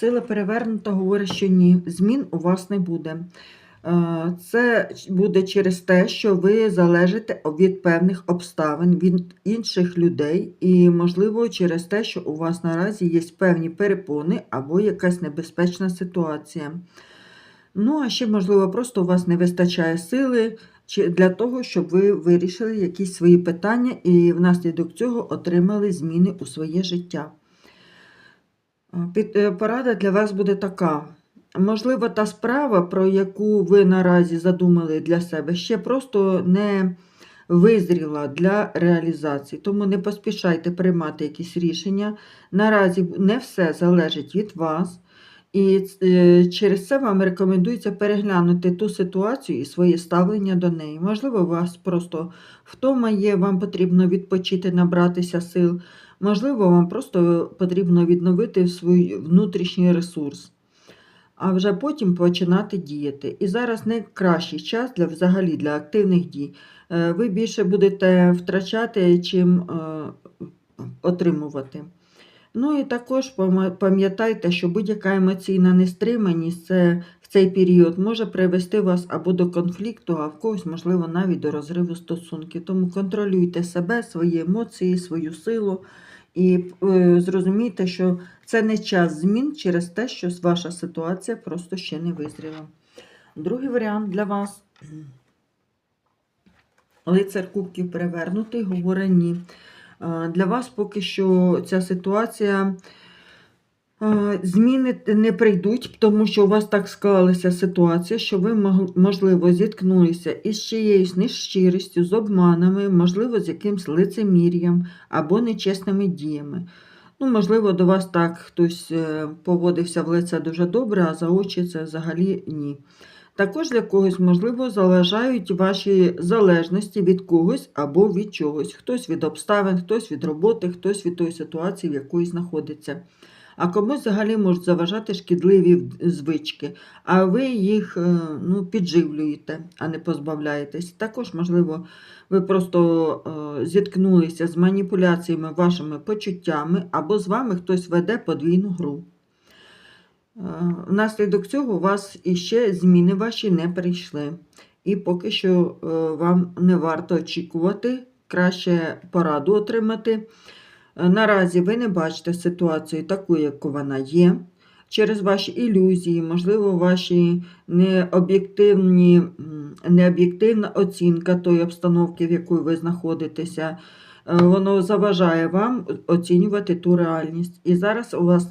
Сила перевернута говорить, що ні, змін у вас не буде. Е, Це буде через те, що ви залежите від певних обставин, від інших людей, і, можливо, через те, що у вас наразі є певні перепони або якась небезпечна ситуація. Ну, а ще, можливо, просто у вас не вистачає сили для того, щоб ви вирішили якісь свої питання і внаслідок цього отримали зміни у своє життя. Під, е, порада для вас буде така. Можливо, та справа, про яку ви наразі задумали для себе, ще просто не визріла для реалізації. Тому не поспішайте приймати якісь рішення. Наразі не все залежить від вас. І е, через це вам рекомендується переглянути ту ситуацію і своє ставлення до неї. Можливо, вас просто втома є, вам потрібно відпочити, набратися сил. Можливо, вам просто потрібно відновити свій внутрішній ресурс, а вже потім починати діяти. І зараз найкращий час для взагалі для активних дій. Е, Ви більше будете втрачати, чим е, отримувати. Ну і також пам'ятайте, що будь-яка емоційна нестриманість це в цей період може привести вас або до конфлікту, а в когось, можливо, навіть до розриву стосунків. Тому контролюйте себе, свої емоції, свою силу і е, зрозумійте, що це не час змін через те, що ваша ситуація просто ще не визріла. Другий варіант для вас. Лицар кубків перевернутий, говорить ні. Для вас поки що ця ситуація зміни не прийдуть, тому що у вас так склалася ситуація, що ви, можливо, зіткнулися із чиєюсь нещирістю, з обманами, можливо, з якимсь лицемір'ям або нечесними діями. Ну, можливо, до вас так хтось е, поводився в лице дуже добре, а за очі це взагалі ні. Також для когось, можливо, залежають ваші залежності від когось або від чогось. Хтось від обставин, хтось від роботи, хтось від тої ситуації, в якої знаходиться. А комусь взагалі можуть заважати шкідливі звички, а ви їх е, ну, підживлюєте, а не позбавляєтесь. Також, можливо, ви просто е, зіткнулися з маніпуляціями вашими почуттями, або з вами хтось веде подвійну гру. Е, Внаслідок цього у вас іще зміни ваші не прийшли. І поки що вам не варто очікувати, краще пораду отримати. Е, Наразі ви не бачите ситуацію таку, яку вона є. Через ваші ілюзії, можливо, ваші необ'єктивні, необ'єктивна оцінка тої обстановки, в якій ви знаходитеся, е, воно заважає вам оцінювати ту реальність. І зараз у вас